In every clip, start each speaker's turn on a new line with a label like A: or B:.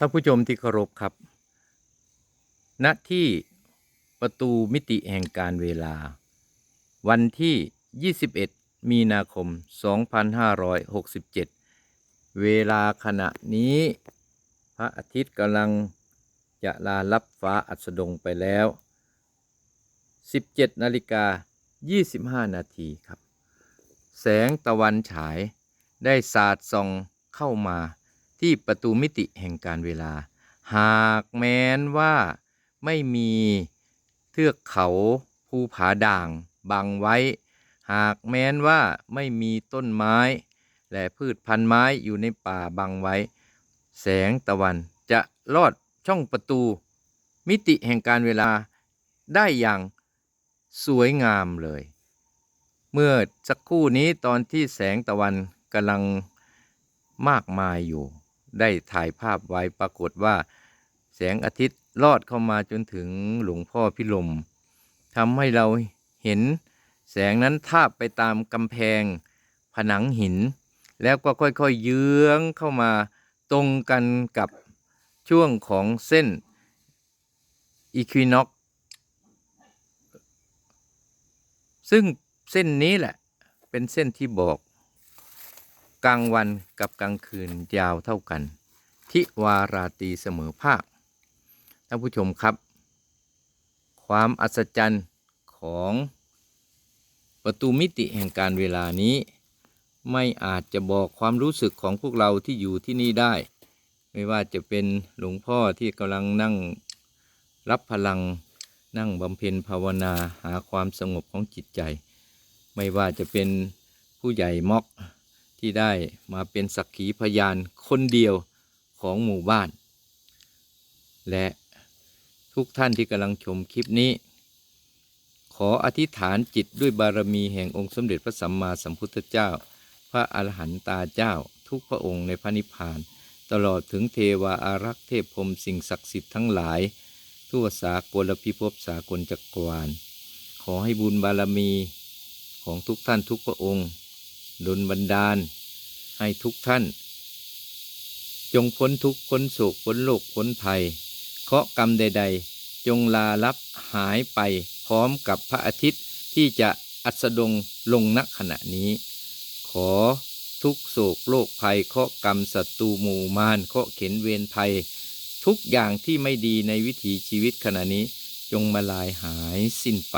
A: ท่านผู้ชมที่เคารพครับ ณ ที่ประตูมิติแห่งการเวลา วันที่ 21 มีนาคม 2567 เวลาขณะนี้ พระอาทิตย์กำลังจะลาลับฟ้าอัสดงไปแล้ว 17 นาฬิกา 25 นาทีครับ แสงตะวันฉายได้สาดส่องเข้ามา ที่ประตูมิติแห่งการเวลา หากแม้นว่าไม่มีเทือกเขาภูผาด่างบังไว้ หากแม้นว่าไม่มีต้นไม้ และพืชพันธุ์ไม้อยู่ในป่าบังไว้ แสงตะวันจะลอดช่องประตู มิติแห่งการเวลาได้อย่างสวยงามเลย เมื่อสักครู่นี้ตอนที่แสงตะวันกำลังมากมายอยู่ ได้ถ่ายภาพไว้ปรากฏว่า แสงอาทิตย์ลอดเข้ามาจนถึงหลวงพ่อพิลมทำให้เราเห็นแสงนั้นทาบไปตามกำแพง ผนังหิน แล้วก็ค่อยๆเยื้องเข้ามาตรงกันกับช่วงของเส้นอีควินอกซึ่งเส้นนี้แหละเป็นเส้นที่บอก กลางวันกับกลางคืนยาวเท่ากัน ทิวาราตีเสมอภาคท่านผู้ชมครับ ความอัศจรรย์ของประตูมิติแห่งการเวลานี้ ไม่อาจจะบอกความรู้สึกของพวกเราที่อยู่ที่นี่ได้ ไม่ว่าจะเป็นหลวงพ่อที่กำลังนั่งรับพลังนั่งบำเพ็ญภาวนาหาความสงบของจิตใจ ไม่ว่าจะเป็นผู้ใหญ่ม็อก ที่ได้มาเป็นสักขีพยานคนเดียวของหมู่บ้าน และทุกท่านที่กำลังชมคลิปนี้ ขออธิษฐานจิตด้วยบารมีแห่งองค์สมเด็จพระสัมมาสัมพุทธเจ้า พระอรหันตาเจ้า ทุกพระองค์ในพระนิพพาน ตลอดถึงเทวาอารักษ์เทพพรมสิ่งศักดิ์สิทธิ์ทั้งหลาย ทั่วสากลพิภพสากลจักรวาล ขอให้บุญบารมีของทุกท่านทุกพระองค์ ดลบันดาล ให้ทุกท่าน จงพ้นทุกข์พ้นโศกพ้นโลกพ้นภัย เคาะกรรมใด ๆ จงลาลับหายไปพร้อมกับพระอาทิตย์ที่จะอัสดงลงณขณะนี้ ขอทุกโศกโรคภัยเคาะกรรมศัตรูหมู่มารเคาะเข็นเวรภัย ทุกอย่างที่ไม่ดีในวิถีชีวิตขณะนี้จงมาลายหายสิ้นไป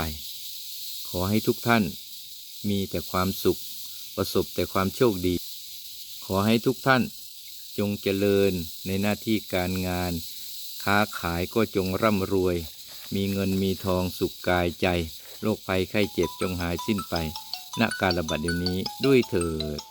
A: ขอให้ทุกท่านมีแต่ความสุข ประสบแต่ความโชคดี ขอให้ทุกท่านจงเจริญในหน้าที่การงาน ค้าขายก็จงร่ำรวย มีเงินมีทองสุขกายใจ โรคภัยไข้เจ็บจงหายสิ้นไป ณ การระบาดเดี๋ยวนี้ด้วยเถิด